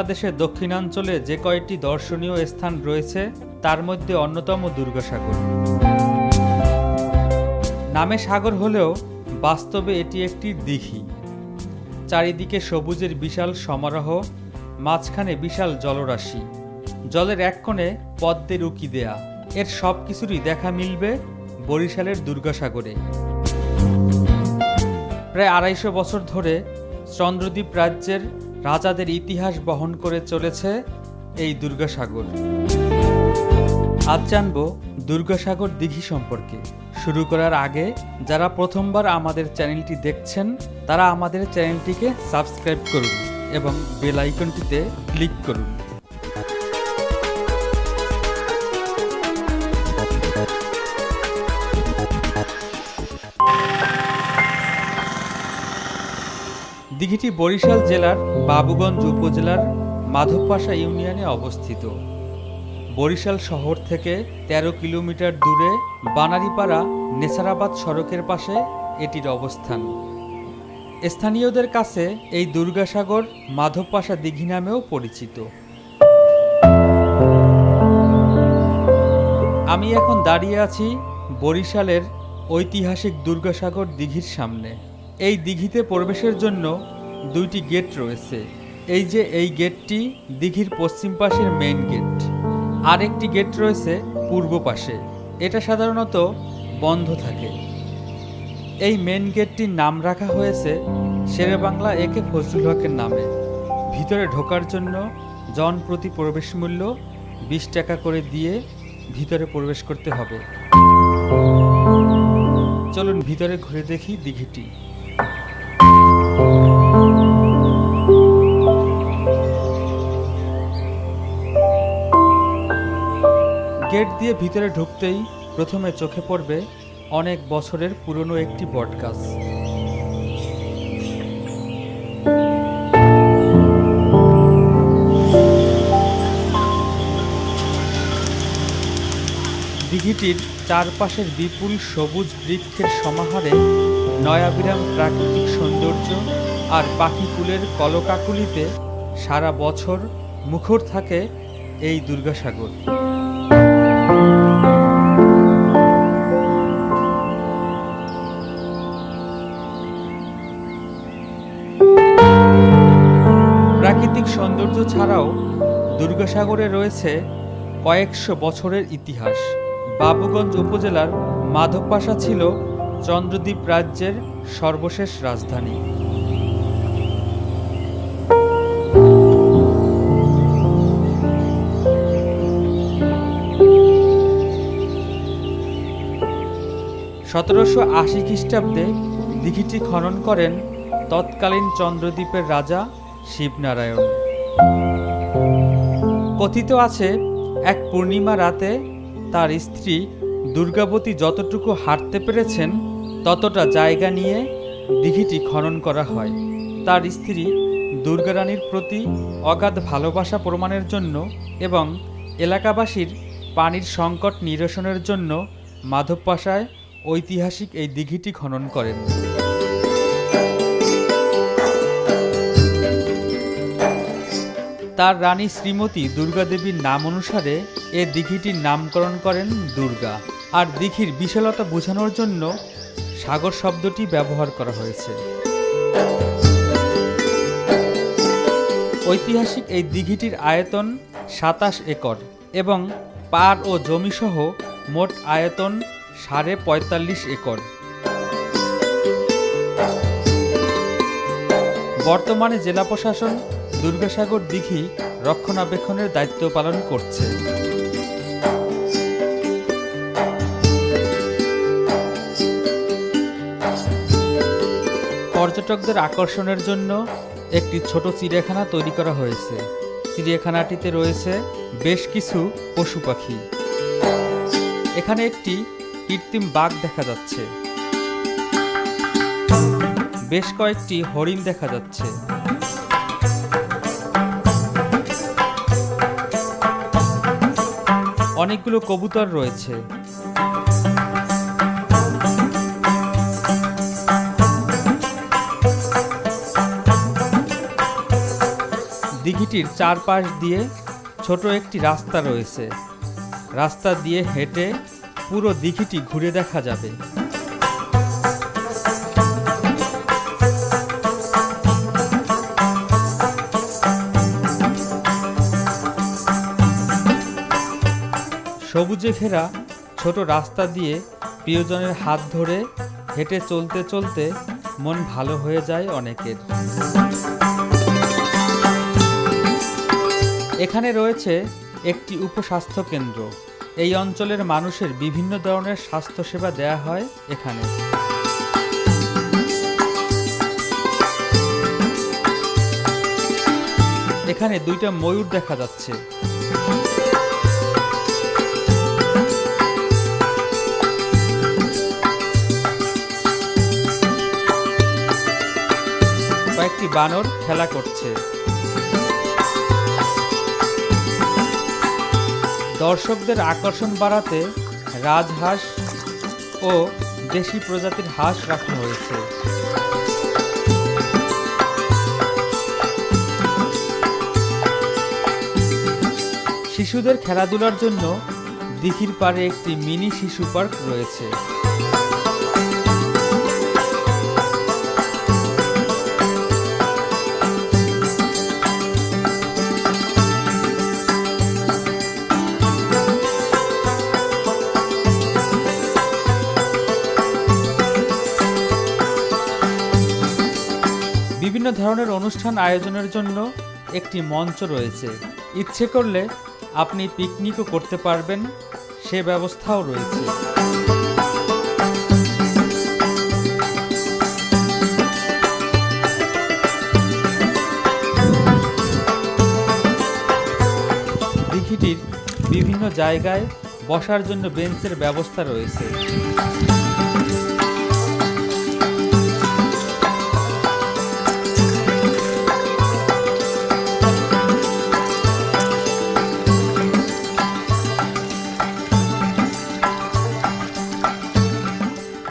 বাংলাদেশের দক্ষিণাঞ্চলে যে কয়টি দর্শনীয় স্থান রয়েছে, তার মধ্যে অন্যতম দুর্গাসাগর। নামে সাগর হলেও বাস্তবে এটি একটি দিঘি। চারিদিকে সবুজের বিশাল সমারোহ, মাঝখানে বিশাল জলরাশি। জলের এক কোণে পদ্মের উকি দেয়া। এর সব কিছুরই দেখা মিলবে বরিশালের দুর্গাসাগরে। প্রায় আড়াইশো বছর ধরে চন্দ্রদ্বীপ রাজ্যের রাজাদের ইতিহাস বহন করে চলেছে এই দুর্গাসাগর। আজ জানব দুর্গাসাগর দিঘি সম্পর্কে। শুরু করার আগে, যারা প্রথমবার আমাদের চ্যানেলটি দেখছেন, তারা আমাদের চ্যানেলটিকে সাবস্ক্রাইব করুন এবং বেল আইকনটিতে ক্লিক করুন। দিঘিটি বরিশাল জেলার বাবুগঞ্জ উপজেলার মাধবপাশা ইউনিয়নে অবস্থিত। বরিশাল শহর থেকে ১৩ কিলোমিটার দূরে বানারীপাড়া নেসারাবাদ সড়কের পাশে এটির অবস্থান। স্থানীয়দের কাছে এই দুর্গাসাগর মাধবপাশা দিঘি নামেও পরিচিত। আমি এখন দাঁড়িয়ে আছি বরিশালের ঐতিহাসিক দুর্গাসাগর দিঘির সামনে। এই দিঘিতে প্রবেশের জন্য দুইটি গেট রয়েছে। এই যে এই গেটটি দিঘির পশ্চিম পাশের মেইন গেট আরেকটি গেট রয়েছে পূর্ব পাশে। এটা সাধারণত বন্ধ থাকে। এই মেন গেটটির নাম রাখা হয়েছে শেরে বাংলা একে ফজলুল হকের নামে। ভিতরে ঢোকার জন্য জন প্রতি প্রবেশ মূল্য বিশ টাকা করে দিয়ে ভিতরে প্রবেশ করতে হবে। চলুন ভিতরে ঘুরে দেখি দিঘিটি। গেট দিয়ে ভিতরে ঢুকতেই প্রথমে চোখে পড়বে অনেক বছরের পুরনো একটি বটগাছ। দিঘিটির চারপাশের বিপুল সবুজ বৃক্ষের সমাহারে নয়াবিরাম প্রাকৃতিক সৌন্দর্য আর পাখি ফুলের কলকাকুলিতে সারা বছর মুখর থাকে এই দুর্গাসাগর। প্রাকৃতিক সৌন্দর্য ছাড়াও দুর্গাসাগরে রয়েছে কয়েকশো বছরের ইতিহাস। বাবুগঞ্জ উপজেলার মাধবপাশা ছিল চন্দ্রদ্বীপ রাজ্যের সর্বশেষ রাজধানী। সতেরোশো আশি খ্রিস্টাব্দে দিঘিটি খনন করেন তৎকালীন চন্দ্রদ্বীপের রাজা শিবনারায়ণ। কথিত আছে, এক পূর্ণিমা রাতে তার স্ত্রী দুর্গাবতী যতটুকু হাঁটতে পেরেছেন, ততটা জায়গা নিয়ে দিঘিটি খনন করা হয়। তার স্ত্রী দুর্গারানীর প্রতি অগাধ ভালোবাসা প্রমাণের জন্য এবং এলাকাবাসীর পানির সংকট নিরসনের জন্য মাধবপাশায় ঐতিহাসিক এই দিঘিটি খনন করেন। তার রানী শ্রীমতী দুর্গা দেবীর নাম অনুসারে এ দিঘিটির নামকরণ করেন দুর্গা। আর দিঘির বিশালতা বোঝানোর জন্য সাগর শব্দটি ব্যবহার করা হয়েছে। ঐতিহাসিক এই দিঘিটির আয়তন সাতাশ একর এবং পার ও জমিসহ মোট আয়তন সাড়ে পঁয়তাল্লিশ একর। বর্তমানে জেলা প্রশাসন দুর্গাসাগর দিঘি রক্ষণাবেক্ষণের দায়িত্ব পালন করছে। পর্যটকদের আকর্ষণের জন্য একটি ছোট চিড়িয়াখানা তৈরি করা হয়েছে। চিড়িয়াখানাটিতে রয়েছে বেশ কিছু পশু পাখি। এখানে একটি কৃত্রিম বাঘ দেখা যাচ্ছে। বেশ কয়েকটি হরিণ দেখা যাচ্ছে। অনেকগুলো কবুতর রয়েছে। দিঘিটির চারপাশ দিয়ে ছোট একটি রাস্তা রয়েছে। রাস্তা দিয়ে হেঁটে পুরো দিঘিটি ঘুরে দেখা যাবে। সবুজে ঘেরা ছোট রাস্তা দিয়ে প্রিয়জনের হাত ধরে হেঁটে চলতে চলতে মন ভালো হয়ে যায় অনেকের। এখানে রয়েছে একটি উপস্বাস্থ্য কেন্দ্র। এই অঞ্চলের মানুষের বিভিন্ন ধরনের স্বাস্থ্যসেবা দেয়া হয় এখানে। এখানে দুইটা ময়ূর দেখা যাচ্ছে। কয়েকটি বানর খেলা করছে। দর্শকদের আকর্ষণ বাড়াতে রাজহাঁস ও দেশি প্রজাতির হাঁস রাখা হয়েছে। শিশুদের খেলাধুলার জন্য দিঘির পাড়ে একটি মিনি শিশু পার্ক রয়েছে। ধরনের অনুষ্ঠান আয়োজনের জন্য একটি মঞ্চ রয়েছে। ইচ্ছে করলে আপনি পিকনিকও করতে পারবেন, সে ব্যবস্থাও রয়েছে। দিঘিটির বিভিন্ন জায়গায় বসার জন্য বেঞ্চের ব্যবস্থা রয়েছে।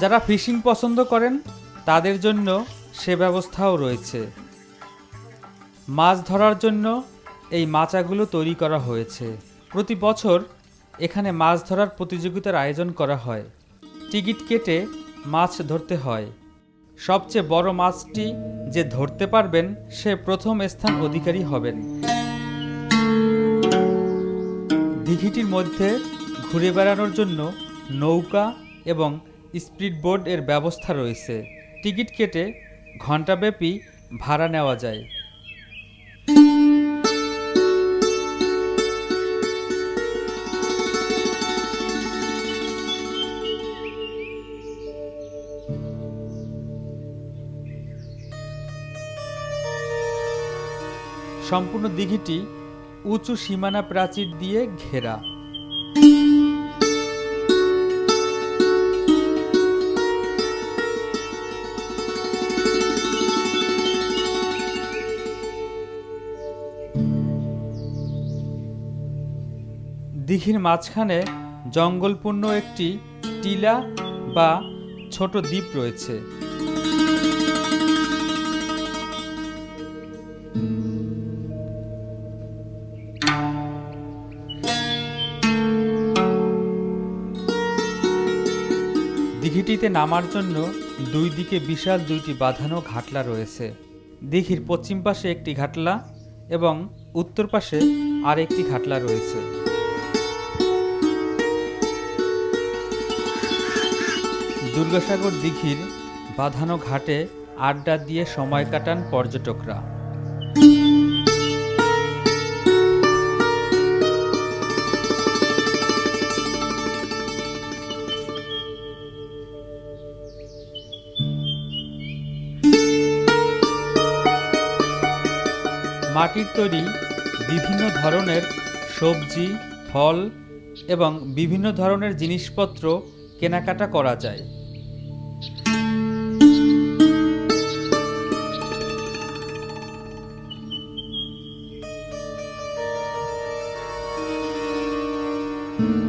যারা ফিশিং পছন্দ করেন, তাদের জন্য সে ব্যবস্থাও রয়েছে। মাছ ধরার জন্য এই মাচাগুলো তৈরি করা হয়েছে। প্রতি বছর এখানে মাছ ধরার প্রতিযোগিতার আয়োজন করা হয়। টিকিট কেটে মাছ ধরতে হয়। সবচেয়ে বড় মাছটি যে ধরতে পারবেন, সে প্রথম স্থান অধিকারী হবেন। দিঘিটির মধ্যে ঘুরে বেড়ানোর জন্য নৌকা এবং স্পিড বোর্ড এর ব্যবস্থা রয়েছে। টিকিট কেটে ঘণ্টাব্যাপী ভাড়া নেওয়া যায়। সম্পূর্ণ দিঘিটি উঁচু সীমানা প্রাচীর দিয়ে ঘেরা। দিঘির মাঝখানে জঙ্গলপূর্ণ একটি টিলা বা ছোট দ্বীপ রয়েছে। দিঘিটিতে নামার জন্য দুই দিকে বিশাল দুইটি বাঁধানো ঘাটলা রয়েছে। দিঘির পশ্চিম পাশে একটি ঘাটলা এবং উত্তর পাশে আরেকটি ঘাটলা রয়েছে। দুর্গাসাগর দিঘির বাঁধানো ঘাটে আড্ডা দিয়ে সময় কাটান পর্যটকরা। মাটির তৈরি বিভিন্ন ধরনের সবজি, ফল এবং বিভিন্ন ধরনের জিনিসপত্র কেনাকাটা করা যায়। দিঘিটি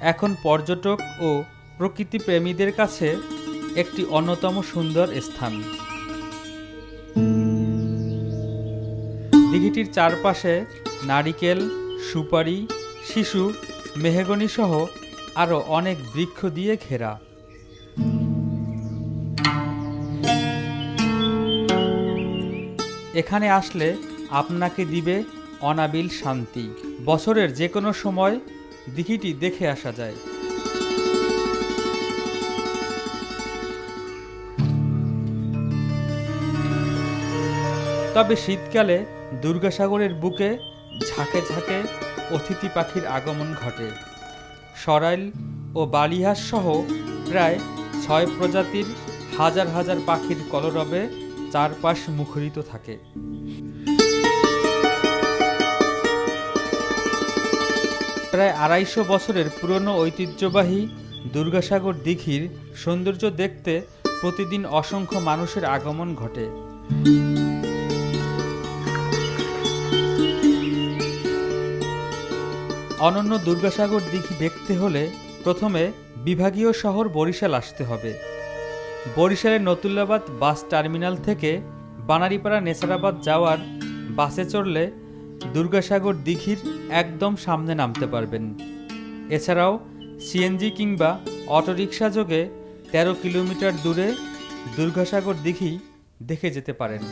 এখন পর্যটক ও প্রকৃতিপ্রেমীদের কাছে একটি অন্যতম সুন্দর স্থান। দিঘিটির চারপাশে নারিকেল, সুপারি, শিশু, মেহগনি সহ আরও অনেক বৃক্ষ দিয়ে ঘেরা। এখানে আসলে আপনাকে দিবে অনাবিল শান্তি। বছরের যে কোনো সময় দিঘিটি দেখে আসা যায়। তবে শীতকালে দুর্গাসাগরের বুকে ঝাঁকে ঝাঁকে অতিথি পাখির আগমন ঘটে। সরাইল ও বালিহাস সহ প্রায় ছয় প্রজাতির হাজার হাজার পাখির কলরবে চারপাশ মুখরিত থাকে। প্রায় আড়াইশো বছরের পুরনো ঐতিহ্যবাহী দুর্গাসাগর দিঘির সৌন্দর্য দেখতে প্রতিদিন অসংখ্য মানুষের আগমন ঘটে। অনন্য দুর্গাসাগর দিঘি দেখতে হলে প্রথমে বিভাগীয় শহর বরিশাল আসতে হবে। বরিশালের নতুল্লাবাদ বাস টার্মিনাল থেকে বানারীপাড়া নেসারাবাদ যাওয়ার বাসে চড়লে দুর্গাসাগর দিঘির একদম সামনে নামতে পারবেন। এছাড়াও সিএনজি কিংবা অটোরিকশা যোগে তেরো কিলোমিটার দূরে দুর্গাসাগর দিঘি দেখে যেতে পারেন।